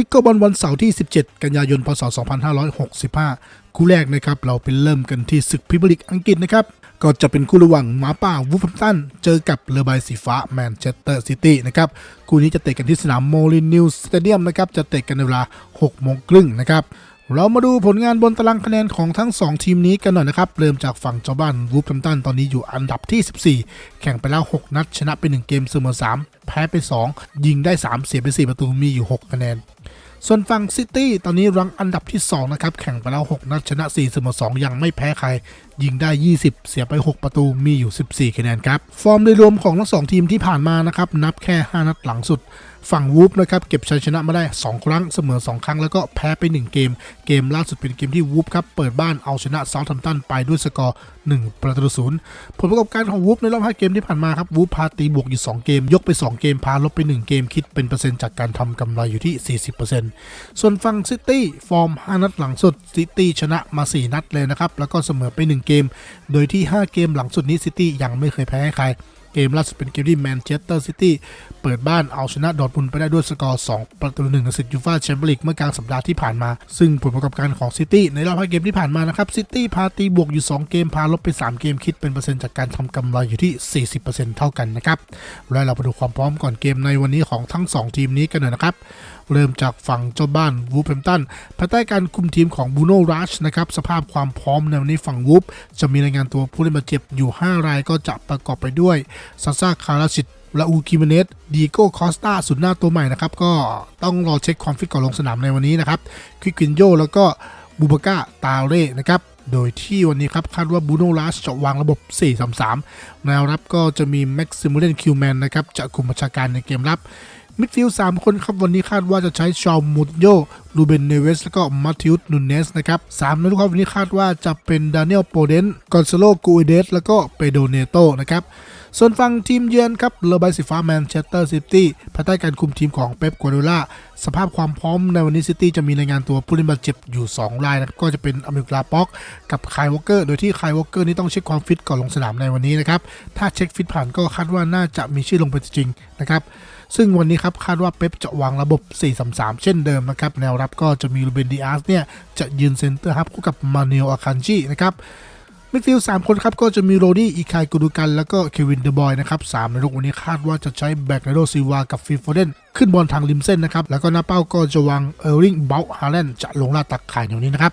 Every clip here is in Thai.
วิกเกอร์บอลวันเสาร์ที่ 17 กันยายน พศ 2565 คู่แรกนะครับ เราไปเริ่มกันที่ศึกพรีเมียร์ลีกอังกฤษนะครับ ก็จะเป็นคู่ระหว่างหมาป่าวูฟแฮมตัน เจอกับเรือใบสีฟ้าแมนเชสเตอร์ซิตี้นะครับ คู่นี้จะเตะกันที่สนามโมลินนิวสเตเดียมนะครับ จะเตะกันในเวลา 6 โมงครึ่งนะครับเรามาดูผลงานบนตารางคะแนนของทั้ง 2 ทีมนี้กันหน่อยนะครับ เริ่มจากฝั่งเจ้าบ้านวูฟแฮมตันตอนนี้อยู่อันดับที่ 14 แข่งไปแล้ว 6 นัด ชนะไป 1 เกมเสมอ 3 แพ้ไป 2 ยิงได้ 3 เสียไป 4 ประตูมีอยู่ 6 คะแนน ส่วนฝั่งซิตี้ตอนนี้รังอันดับที่ 2 นะครับ แข่งไปแล้ว 6 นัดชนะ 4 เสมอ 2 ยังไม่แพ้ใคร ยิงได้ 20 เสียไป 6 ประตูมีอยู่ 14 คะแนนครับ ฟอร์มโดยรวมของทั้ง 2 ทีมที่ผ่านมานะครับ นับแค่ 5 นัดหลังสุด ฝั่งวูฟนะครับเก็บชัยชนะมาได้ 2 ครั้งเสมอ 2 ครั้งแล้วก็แพ้ไป 1 เกม เกมล่าสุดเป็นเกมที่วูฟครับเปิดบ้านเอาชนะเซาท์แฮมตันไปด้วยสกอร์ 1 ประตูศูนย์ผลประกอบการของวูฟในรอบ 5 เกมที่ผ่านมาครับวูฟพาตีบวกอยู่ 2 เกม ยกไป 2 เกม พาลบไป 1 เกมคิดเป็นเปอร์เซ็นต์จากการทำกำไรอยู่ที่ 40%ส่วนฝั่งซิตี้ฟอร์ม 5 นัดหลังสุดซิตี้ชนะมา 4 นัดเลยนะครับแล้วก็เสมอไป 1 เกม โดยที่ 5 เกมหลังสุดนี้ซิตี้ยังไม่เคยแพ้ให้ใคร เกมล่าสุดเป็นเกมที่แมนเชสเตอร์ซิตี้เปิดบ้านเอาชนะดอทมุนไปได้ด้วยสกอร์ 2 ประตูหนึ่งในศึกยูฟ่าแชมเปี้ยนลีกเมื่อกลางสัปดาห์ที่ผ่านมา ซึ่งผลประกอบการของซิตี้ในรอบ5เกมที่ผ่านมานะครับซิตี้พาตีบวกอยู่ 2 เกม พาลบไป 3 เกมคิดเป็นเปอร์เซ็นต์จากการทำกำไรอยู่ที่ 40%เท่ากันนะครับและเราไปดูความพร้อมก่อนเกมในวันนี้ของทั้ง 2 ทีมนี้กันหน่อยนะครับ เริ่มจากฝั่งเจ้าบ้านวูฟแฮมตันภายใต้การคุมทีมของบูโน่รัชนะครับสภาพความพร้อมในวันนี้ฝั่งวูฟจะมีรายงานตัวผู้เล่นบาดเจ็บอยู่ 5 รายก็จะประกอบไปด้วยซาซาคาราชิตลาอูคิเมเนสดีโก้คอสตาสุดหน้าตัวใหม่นะครับก็ต้องรอเช็คความฟิตก่อนลงสนามในวันนี้นะครับควิกวินโยแล้วก็บูบาก้าตาเร่นะครับโดยที่วันนี้ครับคาดว่าบูโน่ลัสจะวางระบบ 4-3-3 แนวรับก็จะมีแม็กซิมูเลนคิวแมนนะครับจะคุมบัญชาการในเกมรับ มิดฟิลด์สามคนครับวันนี้คาดว่าจะใช้ชอมมูติโยลูเบนเนเวสแล้วก็มาติอุสนูเนสนะครับสามนักครับวันนี้คาดว่าจะเป็นดานิเอลโปเดนกอนซาโลกูเอเดสแล้วก็เปโดเนโตนะครับส่วนฝั่งทีมเยือนครับเลอใบสีฟ้าแมนเชสเตอร์ซิตี้ภายใต้การคุมทีมของเป๊ปกัวดูล่าสภาพความพร้อมในวันนี้ซิตี้จะมีรายงานตัวผู้เล่นบาดเจ็บอยู่ 2 รายนะครับก็จะเป็นอเมริกาป็อก กับไคายวอลเกอร์ โดยที่ไคายวอลเกอร์นี่ต้องเช็คความฟิตก่อนลงสนามในวันนี้นะครับถ้าเช็คฟิตผ่านก็คาดว่าน่าจะมีชื่อลงไปจริงนะครับ ซึ่งวันนี้ครับคาดว่าเป๊ปจะวางระบบ 4-3-3 เช่นเดิมนะครับแนวรับก็จะมีลูเบนดิอาสเนี่ยจะยืนเซนเตอร์ฮับคู่กับมาเนลอาคันจีนะครับมิดฟิลด์สามคนครับก็จะมีโรดี้อีคายกูดูกัน แล้วก็เควินเดบอยนะครับสามในลูกวันนี้คาดว่าจะใช้แบ็กไนโดซิวากับฟิฟโฟเดนขึ้นบอลทางริมเส้นนะครับ แล้วก็หน้าเป้าก็จะวางเออร์ริงเบลฮาร์แลนด์จะลงลาตักข่ายในวันนี้นะครับ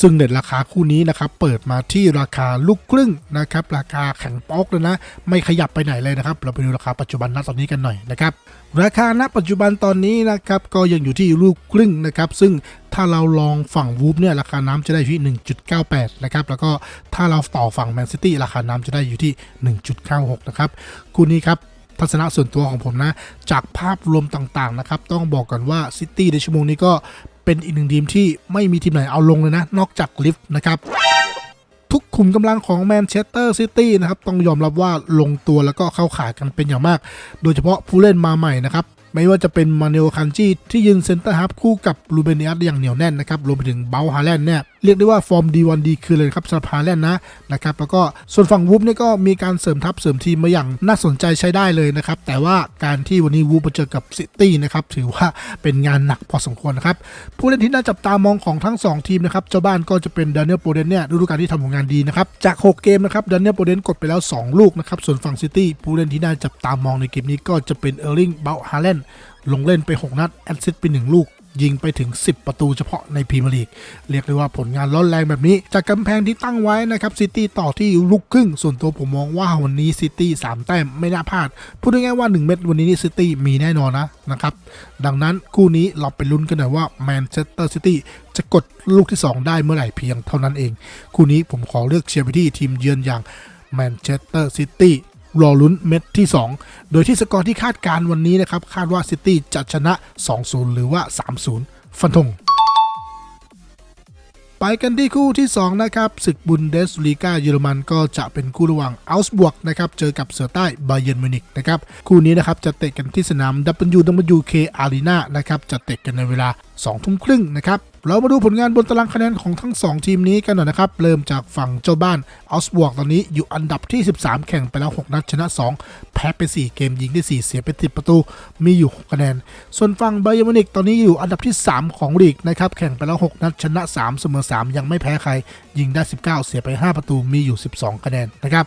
ซึ่งเน็ตราคาคู่นี้นะครับเปิดมาที่ราคาลูกครึ่งนะครับราคาแข็งป๊อกเลยนะ ไม่ขยับไปไหนเลยนะครับ เราไปดูราคาปัจจุบันณตอนนี้กันหน่อยนะครับราคาณปัจจุบันตอนนี้นะครับก็ยังอยู่ที่ลูกครึ่งนะครับซึ่งถ้าเราลองฝั่งวูฟเนี่ยราคาน้ำจะได้อยู่ที่ 1.98 นะครับ แล้วก็ถ้าเราต่อฝั่งแมนซิตี้ราคาน้ำจะได้อยู่ที่ 1.96 นะครับคู่นี้ครับทัศนะส่วนตัวของผมนะ จากภาพรวมต่างๆนะครับ ต้องบอกกันว่าซิตี้ในชั่วโมงนี้ก็ เป็นอีกหนึ่งทีมที่ไม่มีทีมไหนเอาลงเลยนะ นอกจากลิฟต์นะครับ ทุกขุมกำลังของแมนเชสเตอร์ซิตี้นะครับ ต้องยอมรับว่าลงตัวแล้วก็เข้าขากันเป็นอย่างมาก โดยเฉพาะผู้เล่นมาใหม่นะครับ ไม่ว่าจะเป็นมาเนลคันจีที่ยืนเซนเตอร์ฮับคู่กับลูเบเนียสอย่างเหนียวแน่นนะครับรวมไปถึงเบลฮาแลนด์เนี่ยเรียกได้ว่าฟอร์มดีวันดีคืนเลยครับสำหรับฮาแลนด์นะนะครับแล้วก็ส่วนฝั่งวูฟเนี่ยก็มีการเสริมทัพเสริมทีมมาอย่างน่าสนใจใช้ได้เลยนะครับแต่ว่าการที่วันนี้วูฟมาเจอกับซิตี้นะครับถือว่าเป็นงานหนักพอสมควรนะครับผู้เล่นที่น่าจับตามองของทั้ง 2 ทีมนะครับเจ้าบ้านก็จะเป็นดานิเอลโปเดนเนี่ยฤดูกาลที่ทำผลงานดีนะครับจาก 6 เกมนะครับดานิเอลโปเดนกดไปแล้ว 2 ลูกนะครับส่วนฝั่งซิตี้ผู้เล่นที่น่าจับตามองในเกมนี้ก็จะเป็นเออร์ลิงเบลฮาแลนด์ลงเล่นไป 6 นัด แอดซิสต์ไป 1 ลูก ยิงไปถึง 10 ประตูเฉพาะในพรีเมียร์ลีก เรียกได้ว่าผลงานร้อนแรงแบบนี้ จากกำแพงที่ตั้งไว้นะครับซิตี้ต่อที่ลูกครึ่ง ส่วนตัวผมมองว่าวันนี้ซิตี้3แต้มไม่น่าพลาด พูดง่ายๆว่า 1 เม็ดวันนี้นี่ซิตี้มีแน่นอนนะนะครับ ดังนั้นคู่นี้เราไปลุ้นกันหน่อยว่าแมนเชสเตอร์ซิตี้จะกดลูกที่ 2 ได้เมื่อไหร่เพียงเท่านั้นเอง คู่นี้ผมขอเลือกเชียร์ไปที่ทีมเยือนอย่างแมนเชสเตอร์ซิตี้ รอลุ้นเม็ดที่ 2 โดยที่สกอร์ที่คาดการวันนี้นะครับ คาดว่าซิตี้จะชนะ 2-0 หรือว่า 3-0 ฟันธงไปกันที่คู่ที่ 2 นะครับศึกบุนเดสลีกาเยอรมันก็จะเป็นคู่ระหว่างอัลส์บวกนะครับเจอกับเสือใต้บาเยนมิวนิกนะครับคู่นี้นะครับจะเตะกันที่สนาม WWK Arena นะครับจะเตะกันในเวลา 2ทุ่มครึ่งนะครับ เรามาดูผลงานบนตารางคะแนนของทั้ง 2 ทีมนี้กันหน่อยนะครับ เริ่มจากฝั่งเจ้าบ้านอัลสบวกตอนนี้อยู่อันดับที่ 13 แข่งไปแล้ว 6 นัดชนะ 2 แพ้ไป 4 เกมยิงได้ 4 เสียไป 10 ประตู มีอยู่ 6 คะแนน ส่วนฝั่งไบยมิวนิกตอนนี้อยู่อันดับที่ 3 ของลีกนะครับแข่งไปแล้ว 6 นัดชนะ 3 เสมอ 3 ยังไม่แพ้ใคร ยิงได้ 19 เสียไป 5 ประตูมีอยู่ 12 คะแนนนะครับ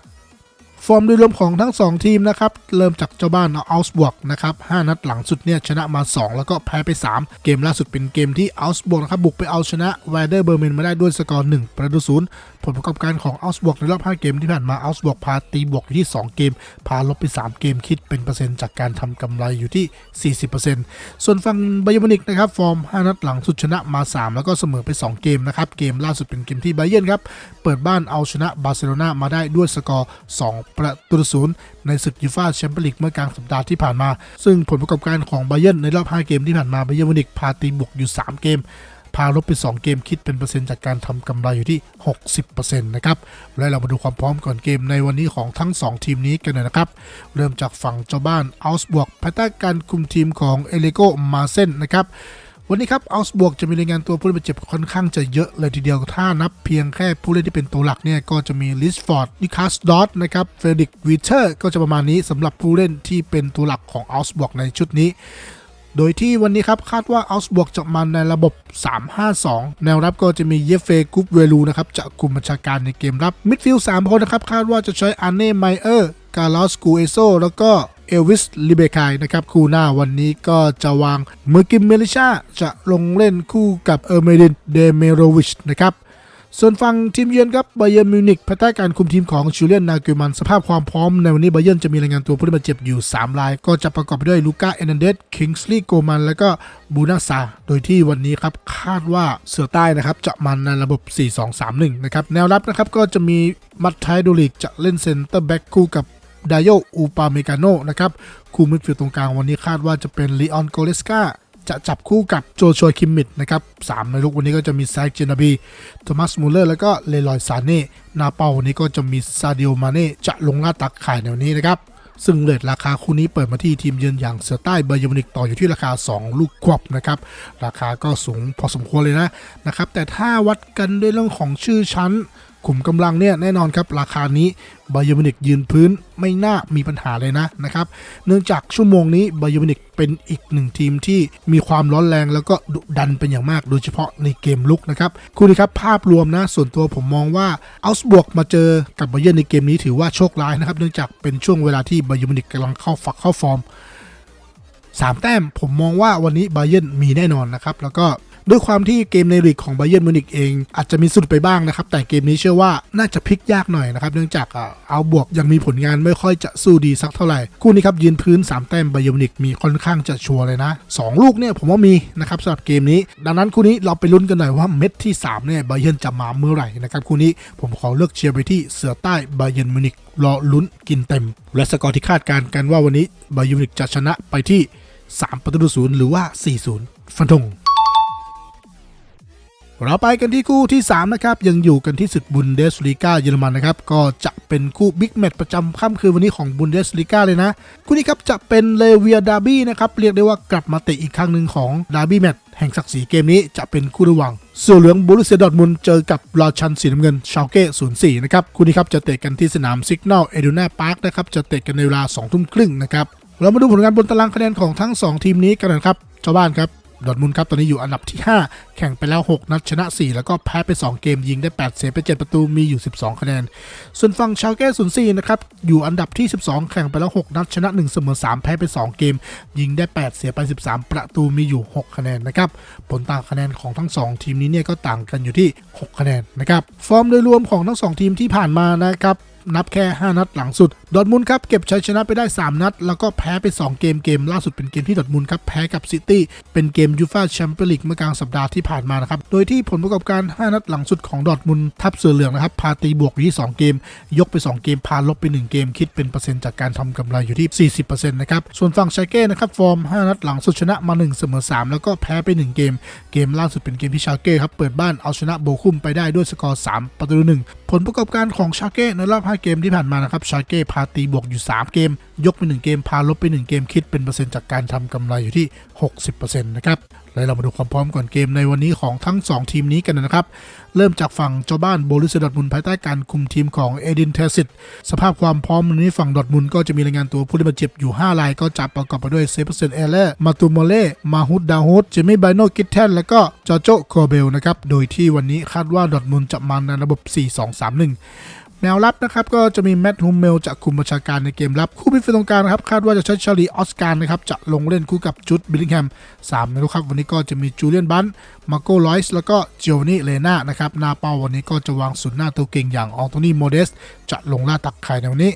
ฟอร์มโดยรวมของทั้ง 2 ทีมนะครับ เริ่มจากเจ้าบ้านเอาสบวกนะครับ5นัดหลังสุดเนี่ยชนะมา 2 แล้วก็แพ้ไป 3 เกมล่าสุดเป็นเกมที่อัลสบวกนะครับบุกไปเอาชนะแวเดอร์เบอร์เมนมาได้ด้วยสกอร์1ประตูศูนย์ ผลประกอบการของอัลสบวกในรอบ 5 เกมที่ผ่านมาอัลสบวกพาตีบวกอยู่ที่ 2 เกม พาลบไป 3 เกมคิดเป็นเปอร์เซ็นต์จากการทำกำไรอยู่ที่ 40%ส่วนฝั่งไบเยอร์มินิกนะครับฟอร์ม 5 นัดหลังสุดชนะมา 3 แล้วก็เสมอไป 2 เกมนะครับเกมล่าสุดเป็นเกมที่ไบเยร์นครับเปิดบ้านเอาชนะบาร์เซโลนามาได้ด้วยสกอร์ 2 ประตูศูนย์ในศึกยูฟ่าแชมเปี้ยนลีกเมื่อกลางสัปดาห์ที่ผ่านมา ซึ่งผลประกอบการของไบเยร์นในรอบ 5 เกมที่ผ่านมาไบเยร์มินิกพาตีบวกอยู่ 3 เกม พาลบไป 2 เกมคิดเป็นเปอร์เซ็นต์จากการทำกำไรอยู่ที่ 60%นะครับ และเรามาดูความพร้อมก่อนเกมในวันนี้ของทั้ง 2 ทีมนี้กันหน่อยนะครับ เริ่มจากฝั่งเจ้าบ้านอัลส์บวกภายใต้การคุมทีมของเอเลโกมาเซนนะครับวันนี้ครับอัลส์บวกจะมีรายงานตัวผู้เล่นบาดเจ็บค่อนข้างจะเยอะเลยทีเดียว ถ้านับเพียงแค่ผู้เล่นที่เป็นตัวหลักเนี่ย ก็จะมีลิสฟอร์ดนิคัสดอตนะครับเฟรดิกวิเทอร์ก็จะประมาณนี้สำหรับผู้เล่นที่เป็นตัวหลักของอัลส์บวกในชุดนี้ โดยที่วันนี้ครับคาดว่าอัลส์บวกจะมาในระบบ 3-5-2 แนวรับก็จะมีเยฟเฟกุปเวลูนะครับจะกลุ่มบัญชาการในเกมรับมิดฟิลด์3คนนะครับคาดว่าจะใช้อันเน่ไมเออร์กาลอสกูเอโซแล้วก็เอลวิสลิเบคายนะครับคู่หน้าวันนี้ก็จะวางเมอร์กิมเมลิชาจะลงเล่นคู่กับเออร์เมดินเดเมโรวิชนะครับ ส่วนฝั่งทีมเยือนครับไบเย r n มิวนิกภายใต้การคุมทีมของชูเลียนนาเกลมันสภาพความพร้อมในวันนี้ไบเย r n จะมีรายงานตัวผู้เล่บาดเจ็บอยู่ 3 ราย ก็จะประกอบไปด้วยลูก้าเอนันเดสคิงส์ลีย์โกมัน แล้วก็บูนาซา โดยที่วันนี้ครับคาดว่าเสือใต้นะครับจะมันในระบบ 4-2-3-1 นะครับแนวรับนะครับก็จะมีมัตไทโดลิกจะเล่นเซนเตอร์แบ็กคู่กับดาโยอูปาเมกาโนนะครับคู่มิดฟิลด์ตรงกลางวันนี้คาดว่าจะเป็นลีออนโกเลสกา จะจับคู่กับโจชัวคิมมิดนะครับสามในลุกวันนี้ก็จะมีแซกเจนาบีโทมัสมูเลอร์ แล้วก็เลลอยซาเน่นาเปาวันนี้ก็จะมีซาดิโอมาเน่จะลงหน้าตักขายแนวนี้นะครับซึ่งเลทราคาคู่นี้เปิดมาที่ทีมเยือนอย่างเสือใต้เบอร์ยูนิกต่ออยู่ที่ราคา 2 ลูกควบนะครับ ราคาก็สูงพอสมควรเลยนะนะครับ แต่ถ้าวัดกันด้วยเรื่องของชื่อชั้น ขุมกำลังเนี่ยแน่นอนครับราคานี้บ a ย e r n มินิกยืนพื้นไม่น่ามีปัญหาเลยนะนะครับ เนื่องจากชั่วโมงนี้บ a ย e r n มินิกเป็นอีกหนึ่งทีมที่มีความร้อนแรงแล้วก็ดุดันเป็นอย่างมาก โดยเฉพาะในเกมลุกนะครับคุณครับภาพรวมนะส่วนตัวผมมองว่าอัลส์บวกมาเจอกับบ a ย e r n ในเกมนี้ถือว่าโชคร้ายนะครับ เนื่องจากเป็นช่วงเวลาที่บ a ย e r n มินิกกำลังเข้าฝักเข้าฟอร์มสามแต้มผมมองว่าวันนี้บาเย r n มีแน่นอนนะครับ แล้วก็ ด้วยความที่เกมในลีกของไบเย r n มิวนิกเอง อาจจะมีสุดไปบ้างนะครับ แต่เกมนี้เชื่อว่าน่าจะพลิกยากหน่อยนะครับ เนื่องจากเอาบวกยังมีผลงานไม่ค่อยจะสู้ดีสักเท่าไหร่ คู่นี้ครับยืนพื้น 3 แต้มไบเย r n มิวนิกมีค่อนข้างจะชัวร์เลยนะ 2 ลูกเนี่ยผมว่ามีนะครับสำหรับเกมนี้ ดังนั้นคู่นี้เราไปลุ้นกันหน่อยว่าเม็ดที่3เนี่ยไบเย r n จะมาเมื่อไหร่นะครับคู่นี้ผมขอเลือกเชียร์ไปที่เสือใต้ไบเย r n มิวนิกรอลุ้นกินเต็ม และสกอร์ที่คาดการณ์กันว่าวันนี้ไบเย r n มิวนิกจะชนะไปที่ 3 ประตูศูนย์หรือว่า 4-0 ฟันธง เราไปกันที่คู่ที่ 3 นะครับ ยังอยู่กันที่ศึกบุนเดสลีกาเยอรมันนะครับ ก็จะเป็นคู่บิ๊กแมตช์ประจำค่ำคืนวันนี้ของบุนเดสลีกาเลยนะ คู่นี้ครับจะเป็นเลเวียดาร์บี้นะครับ เรียกได้ว่ากลับมาเตะอีกครั้งหนึ่งของดาร์บี้แมตช์แห่งศักดิ์ศรีเกมนี้จะเป็นคู่ระหว่างเสือเหลืองบูรุสเซียดอร์ทมุนเจอกับราชันสีน้ำเงินชาวเก้04นะครับคู่นี้ครับจะเตะกันที่สนามซิกนลเอดูนาพาร์คนะครับจะเตะกันในเวลา2ทุ่มครึ่งนะครับเรามาดูผลงานบนตารางคะแนนของทั้งสองทีมนี้กันนะครับเจ้าบ้านครับ ดอทมุนครับ ตอนนี้อยู่อันดับที่ 5 แข่งไปแล้ว 6 นัดชนะ 4 แล้วก็แพ้ไป 2 เกมยิงได้ 8 เสียไป 7 ประตูมีอยู่ 12 คะแนน ส่วนฝั่งชาวแก้04นะครับ อยู่อันดับที่ 12 แข่งไปแล้ว 6 นัดชนะ 1 เสมอ 3 แพ้ไป 2 เกม ยิงได้ 8 เสียไป 13 ประตูมีอยู่ 6 คะแนนนะครับผลต่างคะแนนของทั้ง 2 ทีมนี้เนี่ยก็ต่างกันอยู่ที่ 6 คะแนนนะครับฟอร์มโดยรวมของทั้ง 2 ทีมที่ผ่านมานะครับ นับแค่ 5 นัดหลังสุด ดอทมุนครับเก็บชัยชนะไปได้ 3 นัด แล้วก็แพ้ไป 2 เกมเกม ล่าสุดเป็นเกมที่ดอทมุนครับแพ้กับซิตี้เป็นเกมยูฟ่าแชมเปี้ยนลีกเมื่อกลางสัปดาห์ที่ผ่านมานะครับโดยที่ผลประกอบการ 5 นัดหลังสุดของดอทมุนทับเสือเหลืองนะครับพาตีบวกอยู่ที่ 2 เกม ยกไป 2 เกมพาลบไป 1 เกมคิดเป็นเปอร์เซ็นต์จากการทำกำไรอยู่ที่ 40%นะครับส่วนฝั่งชาเก้นะครับฟอร์ม 5 นัดหลังสุดชนะมา 1 เสมอ 3 แล้วก็แพ้ไป 1 เกม เกมล่าสุดเป็นเกมที่ชาเก้ครับเปิดบ้านเอาชนะโบคุมไปได้ด้วยสกอร์ 3 ประตูต่อหนึ่ง ผลประกอบการของชาเก้ในรอบ 5 เกมที่ผ่านมานะครับชาเก้พาตีบวกอยู่ 3 เกมยกไป1เกมพาลบไป1เกมคิดเป็นเปอร์เซ็นต์จากการทำกำไรอยู่ที่ 60%นะครับแล้วเรามาดูความพร้อมก่อนเกมในวันนี้ของทั้ง 2 ทีมนี้กันนะครับ เริ่มจากฝั่งเจ้าบ้านโบลิสดอร์ทมุนภายใต้การคุมทีมของเอดินเทสิตสภาพความพร้อมวันนี้ฝั่งดอทมุนก็จะมีรายงานตัวผู้เล่นบาดเจ็บอยู่ 5 รายก็จะประกอบไปด้วยเซเปอร์เซนเอเลอร์มาตูโมเล่มาฮุดดาฮุดเจมี่ไบโนกิทเทนและก็จอโจโคเบลนะครับโดยที่วันนี้คาดว่าดอทมุนจะมาในระบบ 4-2-3-1 แนวรับนะครับก็จะมีแมตต์ฮูมเมลจากคุมบัญชาการในเกมรับ คู่พิเศษตรงกลางครับคาดว่าจะใช้ชาลีออสการ์นะครับจะลงเล่นคู่กับจุดบิลลิงแฮม3นะครับวันนี้ก็จะมีจูเลียนบันมาโกลอยส์แล้วก็เจโอนี่เลนานะครับหน้าเป้าวันนี้ก็จะวางศูนย์หน้าตัวเก่งอย่างอองโตนี่โมเดสจะลงล่าตักไข่ในวันนี้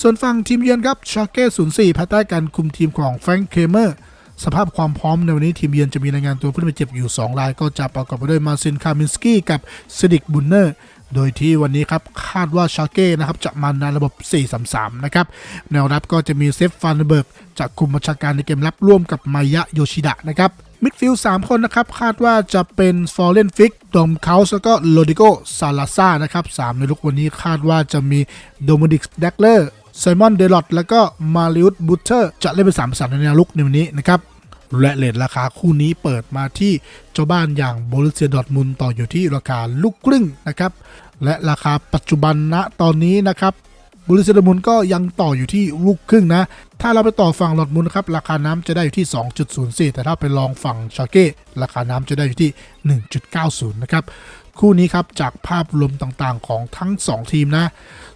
ส่วนฝั่งทีมเยือนครับชาเก้04ภายใต้การคุมทีมของแฟรงค์เคเมอร์สภาพความพร้อมในวันนี้ทีมเยือนจะมีรายงานตัวผู้เล่นบาเจ็บอยู่ 2 ราย ก็จะประกอบไปด้วยมาซินคามินสกี้กับซดิกบุนเนอร์ โดยที่วันนี้ครับคาดว่าชาเก้นะครับจะมาในระบบ 4-3-3 นะครับ แนวรับก็จะมีเซฟฟานเบิร์กจากคุมบัญชาการในเกมรับร่วมกับมายะโยชิดะนะครับมิดฟิลด์3คนนะครับ คาดว่าจะเป็นฟอร์เรนฟิกดอมเคาส์แล้วก็โรดิโกซาลาซ่านะครับสามในลุกวันนี้คาดว่าจะมีโดมินิกเดกเลอร์ไซมอนเดลอตแล้วก็มาริอุสบูเทอร์ จะเล่นเป็นสามประสานในแนวลุกในวันนี้นะครับและเลทราคาคู่นี้เปิดมาที่เจ้าบ้านอย่างโบรุเซียดอทมุนต่ออยู่ที่ราคาลูกครึ่งนะครับ และราคาปัจจุบันณตอนนี้นะครับบริษัทดอร์ทมุนก็ยังต่ออยู่ที่ลูกครึ่งนะ ถ้าเราไปต่อฝั่งหลอดมุนนะครับ ราคาน้ำจะได้อยู่ที่ 2.04 แต่ถ้าไปลองฝั่งชาเก้ราคาน้ำจะได้อยู่ที่ 1.90 นะครับ คู่นี้ครับจากภาพรวมต่างๆ ของทั้ง 2 ทีมนะ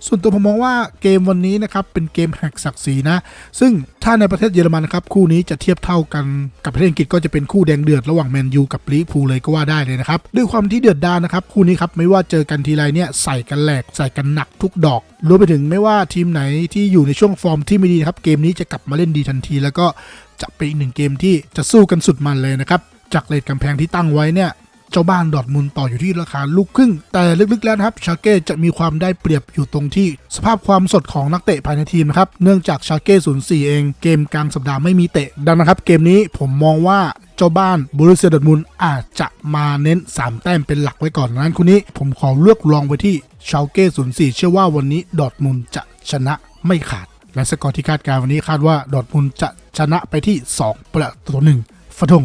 ส่วนตัวผมมองว่าเกมวันนี้นะครับเป็นเกมแหกศักดิ์ศรีนะ ซึ่งถ้าในประเทศเยอรมันนะครับคู่นี้จะเทียบเท่ากันกับประเทศอังกฤษก็จะเป็นคู่แดงเดือดระหว่างแมนยูกับลิพูเลยก็ว่าได้เลยนะครับด้วยความที่เดือดดาลนะครับคู่นี้ครับไม่ว่าเจอกันทีไรเนี่ยใส่กันแหลกใส่กันหนักทุกดอกรวมไปถึงไม่ว่าทีมไหนที่อยู่ในช่วงฟอร์มที่ไม่ดีครับเกมนี้จะกลับมาเล่นดีทันที แล้วก็จะเป็นอีกหนึ่งเกมที่จะสู้กันสุดมันเลยนะครับจากเลทกำแพงที่ตั้งไว้เนี่ย เจ้าบ้านดอทมุนต่ออยู่ที่ราคาลูกครึ่ง แต่ลึกๆแล้วนะครับชาเก้จะมีความได้เปรียบอยู่ตรงที่ สภาพความสดของนักเตะภายในทีมนะครับเนื่องจากชาเก้04เองเกมกลางสัปดาห์ไม่มีเตะ ดังนะครับเกมนี้ผมมองว่าเจ้าบ้านบรูเซียดอทมุนอาจจะมาเน้น 3 แต้มเป็นหลักไว้ก่อนดังนั้นคุณนี้ผมขอเลือกลองไปที่ชาเก้04เชื่อว่าวันนี้ดอทมุนจะชนะไม่ขาด และสกอร์ที่คาดการณ์วันนี้คาดว่าดอทมุนจะชนะไปที่ 2 ประตูต่อหนึ่งฟะทง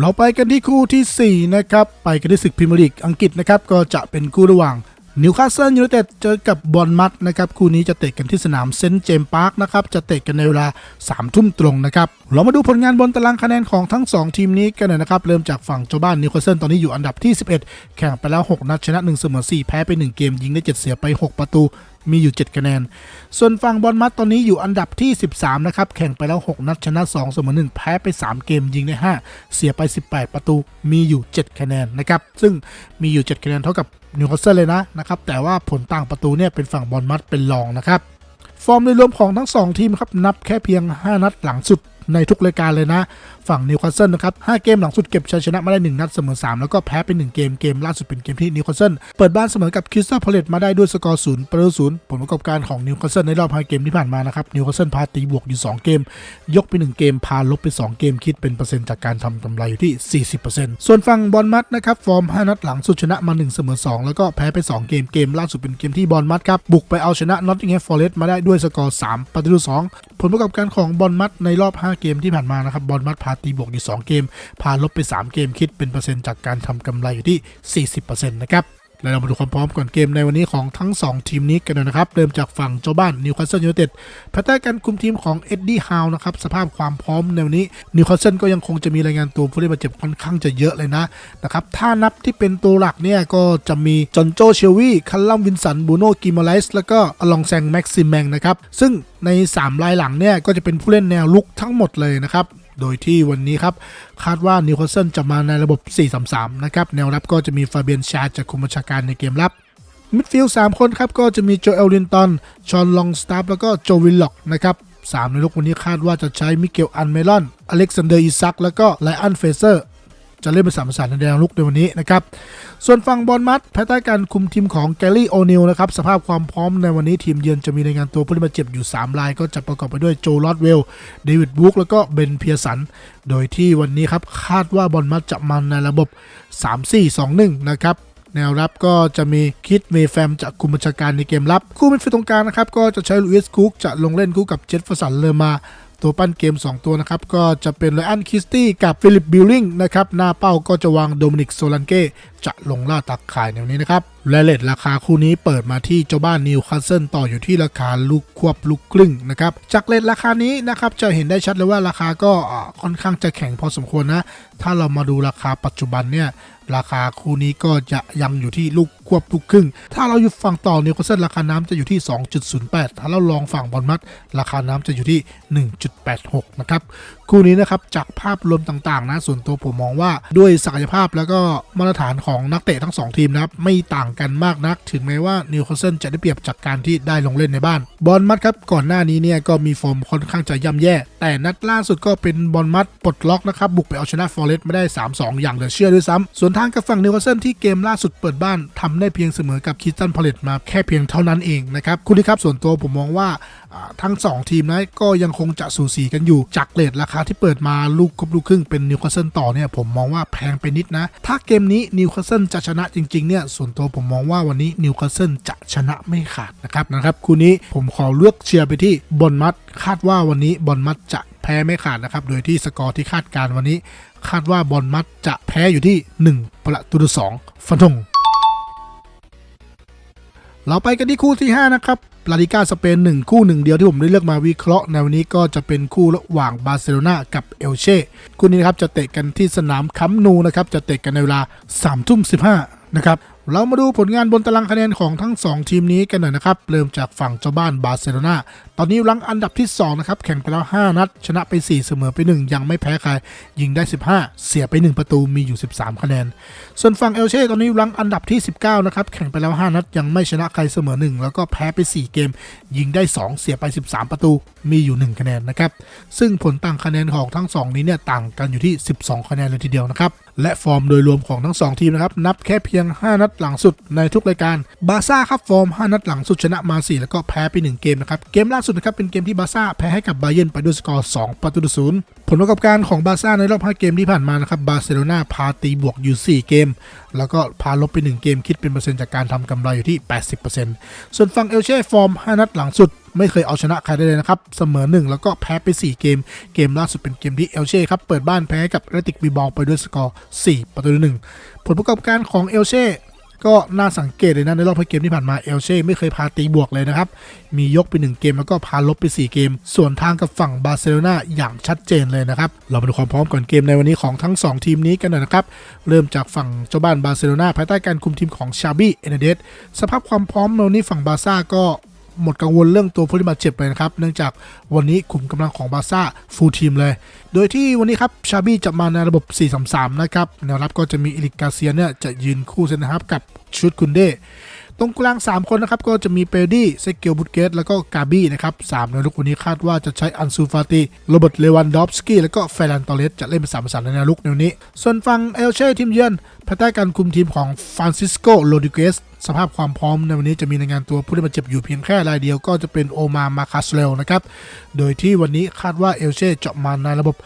เราไปกันที่คู่ทีสี่ 4 นะครับ ไปกันที่ศึกพรีเมียร์ลีกอังกฤษนะครับ ก็จะเป็นคู่ระหว่างนิวคาสเซิลยูไนเต็ดเจอกับบอลมัดนะครับ คู่นี้จะเตะกันที่สนามเซนต์เจมส์พาร์คนะครับ จะเตะกันในเวลา3ทุ่มตรงนะครับ เรามาดูผลงานบนตารางคะแนนของทั้ง 2 ทีมนี้กันหน่อยนะครับ เริ่มจากฝั่งเจ้าบ้านนิวคาสเซิลตอนนี้อยู่อันดับที่ 11 แข่งไปแล้ว 6 นัดชนะ 1 เสมอ 4 แพ้ไป 1 เกมยิงได้ 7 เสียไป 6 ประตู มีอยู่ 7 คะแนน ส่วนฝั่งบอลมัดตอนนี้อยู่อันดับที่ 13 นะครับ แข่งไปแล้ว 6 นัดชนะ2เสมอ1แพ้ไป 3 เกมยิงได้ 5 เสียไป 18 ประตูมีอยู่ 7 คะแนนนะครับ ซึ่งมีอยู่ 7 คะแนนเท่ากับนิวคาสเซิลเลยนะนะครับ แต่ว่าผลต่างประตูเนี่ยเป็นฝั่งบอลมัดเป็นรองนะครับ ฟอร์มโดยรวมของทั้ง 2 ทีมครับนับแค่เพียง 5 นัดหลังสุด ในทุกรายการเลยนะ ฝั่งนิวคาสเซิลนะครับ 5 เกมหลังสุดเก็บชัยชนะมาได้ 1 นัดเสมอ 3 แล้วก็แพ้ไป 1 เกม เกมล่าสุดเป็นเกมที่นิวคาสเซิลเปิดบ้านเสมอกับคริสตัลพาเลตมาได้ด้วยสกอร์ศูนย์ประตูศูนย์ผลประกอบการของนิวคาสเซิลในรอบ 5 เกมที่ผ่านมานะครับนิวคาสเซิลพาตีบวกอยู่ 2 เกม ยกไป 1 เกม พาลบไป 2 เกมคิดเป็นเปอร์เซ็นต์จากการทำกำไรอยู่ที่ 40%ส่วนฝั่งบอลมัดนะครับฟอร์ม 5 นัดหลังสุดชนะมา 1 เสมอ 2 แล้วก็แพ้ไป 2 เกมเกมล่าสุดเป็นเกมที่บอลมัดครับบุกไปเอาชนะนอตติงแฮมฟอเรสต์มาได้ด้วยสกอร์3ประตู2ผลประกอบการของบอลมัดในรอบ 5เกมที่ผ่านมานะครับบอลมัดพาตีบวกอยู่ 2 เกม พาลบไป 3 เกมคิดเป็นเปอร์เซ็นต์จากการทำกำไรอยู่ที่ 40%นะครับ แล้วเรามาดูความพร้อมก่อนเกมในวันนี้ของทั้ง 2 ทีมนี้กันนะครับ เริ่มจากฝั่งเจ้าบ้านนิวคาสเซิลยูไนเต็ดภายใต้การคุมทีมของเอ็ดดี้ฮาวนะครับสภาพความพร้อมในวันนี้นิวคาสเซิลก็ยังคงจะมีรายงานตัวผู้เล่นบาดเจ็บค่อนข้างจะเยอะเลยนะนะครับถ้านับที่เป็นตัวหลักเนี่ยก็จะมีจอนโจเชลวีคัลลัมวินสันบูโนกิมอไลส์แล้วก็อลองแซงแม็กซิมแมงนะครับซึ่งใน 3 รายหลังเนี่ยก็จะเป็นผู้เล่นแนวลุกทั้งหมดเลยนะครับ โดยที่วันนี้ครับคาดว่านิวคาสเซิลจะมาในระบบ 4-3-3 นะครับ แนวรับก็จะมีฟาเบียนชาจากคุมบัญชาการในเกมรับมิดฟิลด์3คนครับก็จะมีโจเอลลินตัน ชอนลองสตาร์แล้วก็โจวิลล็อกนะครับสามในลูกวันนี้คาดว่าจะใช้มิเกลอันเมลอน อเล็กซานเดอร์อิซัก แล้วก็ไลอันเฟเซอร์ จะเล่นเป็นสามประสานในแดนลุกในวันนี้นะครับ ส่วนฝั่งบอลมัดภายใต้การคุมทีมของแกลลี่โอนิลนะครับ สภาพความพร้อมในวันนี้ทีมเยือนจะมีรายงานตัวผู้เล่นบาดเจ็บอยู่ 3 ราย ก็จะประกอบไปด้วยโจลอดเวล เดวิดบุ๊กแล้วก็เบนเพียสัน โดยที่วันนี้ครับคาดว่าบอลมัดจะมาในระบบ 3-4-2-1 นะครับแนวรับก็จะมีคิดเมแฟมจากคุมบัญชาการในเกมรับ คู่มิดฟิลตรงกลางนะครับ ก็จะใช้ลุยส์คุกจะลงเล่นคู่กับเจฟเฟอร์สันเลอมา ตัวปั้นเกม 2 ตัวนะครับ ก็จะเป็นไลอันคิสตี้กับฟิลิปบิลลิงนะครับ หน้าเป้าก็จะวางโดมินิกโซลันเก้ จะลงล่าตักขายแนวนี้นะครับและเลทราคาคู่นี้เปิดมาที่เจ้าบ้านนิวคาสเซิลต่ออยู่ที่ราคาลูกควบลูกครึ่งนะครับจากเลทราคานี้นะครับจะเห็นได้ชัดเลยว่าราคาก็ค่อนข้างจะแข็งพอสมควรนะ ถ้าเรามาดูราคาปัจจุบันเนี่ยราคาคู่นี้ก็จะยังอยู่ที่ลูกควบลูกครึ่ง ถ้าเราอยู่ฝั่งต่อนิวคาสเซิลราคาน้ำจะอยู่ที่ 2.08 ถ้าเราลองฝั่งบอลมัด ราคาน้ำจะอยู่ที่ 1.86 นะครับคู่นี้นะครับจากภาพรวมต่างๆนะส่วนตัวผมมองว่าด้วยศักยภาพแล้วก็มาตรฐานของนักเตะทั้ง 2 ทีมนะครับไม่ต่างกันมากนัก ถึงแม้ว่านิวคาสเซิลจะได้เปรียบจากการที่ได้ลงเล่นในบ้านบอลมัดครับก่อนหน้านี้เนี่ยก็มีฟอร์มค่อนข้างจะย่ำแย่ แต่นัดล่าสุดก็เป็นบอลมัดปลดล็อกนะครับบุกไปเอาชนะฟอร์เรสต์ไม่ได้ 3-2 อย่างเหลือเชื่อด้วยซ้ำส่วนทางกับฝั่งนิวคาสเซิลที่เกมล่าสุดเปิดบ้านทำได้เพียงเสมอกับคิสตันพาเลตมาแค่เพียงเท่านั้นเองนะครับคุณนี้ครับส่วนตัวผมมองว่า ทั้ง 2 ทีมนะก็ยังคงจะสูสีกันอยู่ จากเลทราคาที่เปิดมาลูกครบลูกครึ่งเป็นนิวคาสเซิลต่อเนี่ยผมมองว่าแพงไปนิดนะ ถ้าเกมนี้นิวคาสเซิลจะชนะจริงๆเนี่ยส่วนตัวผมมองว่าวันนี้นิวคาสเซิลจะชนะไม่ขาดนะครับนะครับคู่นี้ผมขอเลือกเชียร์ไปที่บอลมัดคาดว่าวันนี้บอลมัดจะแพ้ไม่ขาดนะครับ โดยที่สกอร์ที่คาดการวันนี้ คาดว่าบอลมัดจะแพ้อยู่ที่ 1 ประตูต่อสองฟันธงเราไปกันที่คู่ที่ 5 นะครับ ลาลิกาสเปน1คู่หนึ่งเดียวที่ผมได้เลือกมาวิเคราะห์ในวันนี้ก็จะเป็นคู่ระหว่างบาร์เซโลนากับเอลเช่คู่นี้นะครับจะเตะกันที่สนามคัมนูนะครับจะเตะกันในเวลา3ทุ่ม15นะครับเรามาดูผลงานบนตารางคะแนนของทั้ง 2 ทีมนี้กันหน่อยนะครับ เริ่มจากฝั่งเจ้าบ้านบาร์เซโลนาตอนนี้รังอันดับที่ 2 นะครับ แข่งไปแล้ว 5 นัด ชนะไป 4 เสมอไป 1 ยังไม่แพ้ใคร ยิงได้ 15 เสียไป 1 ประตูมีอยู่ 13 คะแนน ส่วนฝั่งเอลเช่ตอนนี้รังอันดับที่ 19 นะครับ แข่งไปแล้ว 5 นัด ยังไม่ชนะใครเสมอ 1 แล้วก็แพ้ไป 4 เกม ยิงได้ 2 เสียไป 13 ประตูมีอยู่ 1 คะแนนนะครับ ซึ่งผลต่างคะแนนของทั้ง 2 นี้เนี่ยต่างกันอยู่ที่ 12 คะแนนเลยทีเดียวนะครับ และฟอร์มโดยรวมของทั้ง 2 ทีมนะครับนับแค่เพียง 5 นัดหลังสุดในทุกรายการ บาร์ซ่าครับฟอร์ม 5 นัดหลังสุดชนะมา 4 แล้วก็แพ้ไป 1 เกมนะครับ เกมล่าสุดนะครับเป็นเกมที่บาซ่าแพ้ให้กับบาเยิร์นไปด้วยสกอร์ 2 ประตูต่อศูนย์ผลประกอบการของบาซ่าในรอบ 5 เกมที่ผ่านมานะครับบาร์เซโลนาพาตีบวกอยู่ 4 เกม แล้วก็พาลบไป 1 เกมคิดเป็นเปอร์เซ็นต์จากการทำกำไรอยู่ที่ 80%ส่วนฝั่งเอลเช่ฟอร์ม 5 นัดหลังสุดไม่เคยเอาชนะใครได้เลยนะครับ เสมอ 1 แล้วก็แพ้ไป 4 เกม เกมล่าสุดเป็นเกมที่เอลเช่ครับ เปิดบ้านแพ้กับเรติกบีบอลไปด้วยสกอร์ 4 ประตูต่อหนึ่งผลประกอบการของเอลเช่ ก็น่าสังเกตเลยนะในรอบ5เกมที่ผ่านมาเอลเช่ไม่เคยพาตีบวกเลยนะครับ มียกไป 1 เกมแล้วก็พาลบไป 4 เกม ส่วนทางกับฝั่งบาร์เซโลนาอย่างชัดเจนเลยนะครับ เรามาดูความพร้อมก่อนเกมในวันนี้ของทั้ง 2 ทีมนี้กันหน่อยนะครับ เริ่มจากฝั่งเจ้าบ้านบาร์เซโลนาภายใต้การคุมทีมของชาบี้เอเนเดสสภาพความพร้อมในวันนี้ฝั่งบาร์ซ่าก็ หมดกังวลเรื่องตัวผู้ที่บาดเจ็บไปนะครับ เนื่องจากวันนี้ขุมกำลังของบาร์ซ่าฟูลทีมเลย โดยที่วันนี้ครับชาบี้จะมาในระบบ 4-3-3 นะครับแนวรับก็จะมีอิลิกกาเซียเนี่ยจะยืนคู่เซนนะครับกับชุดคุนเดตรงกลาง 3 คนนะครับ ก็จะมีเปดี้เซเกลบุตเกต แล้วก็กาบี้นะครับสามในลุกวันนี้คาดว่าจะใช้อันซูฟาติโรเบิร์ตเลวันดอฟสกี้ แล้วก็เฟรันตอเลสจะเล่นเป็นสามประสานในแนวลุกในวันนี้ ส่วนฝั่งเอลเช่ทีมเยือนภายใต้การคุมทีมของฟรานซิสโกโรดิเกส สภาพความพร้อมในวันนี้จะมีในงานตัวผู้ที่บาดเจ็บอยู่เพียงแค่รายเดียวก็จะเป็นโอมามาคาสเลลนะครับ โดยที่วันนี้คาดว่าเอลเช่จะมาในระบบ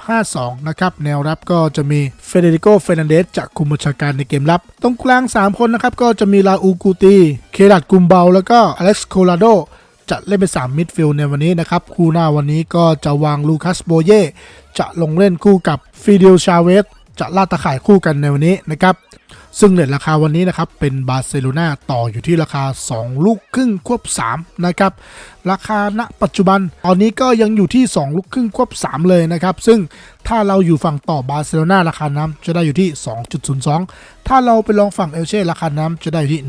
3-5-2 นะครับ แนวรับก็จะมีเฟเดริโกเฟรนันเดสจะคุมบัญชาการในเกมรับ ตรงกลาง 3 คนนะครับ ก็จะมีลาอูกูตี เคดัดกุมเบา แล้วก็อเล็กซ์โคลาโดจะเล่นเป็น3มิดฟิลด์ในวันนี้นะครับ คู่หน้าวันนี้ก็จะวางลูคัสโบเย่จะลงเล่นคู่กับฟิเดลชาเวสจะล่าตะข่ายคู่กันในวันนี้นะครับ ซึ่งเลทราคาวันนี้นะครับเป็นบาร์เซโลนาต่ออยู่ที่ราคา 2 ลูกครึ่งควบ 3 นะครับ ราคาณปัจจุบัน ตอนนี้ก็ยังอยู่ที่ 2 ลูกครึ่งควบ 3 เลยนะครับ ซึ่งถ้าเราอยู่ฝั่งต่อบาร์เซโลนาราคาน้ำจะได้อยู่ที่ 2.02 ถ้าเราไปลองฝั่งเอลเช่ราคาน้ำจะได้อยู่ที่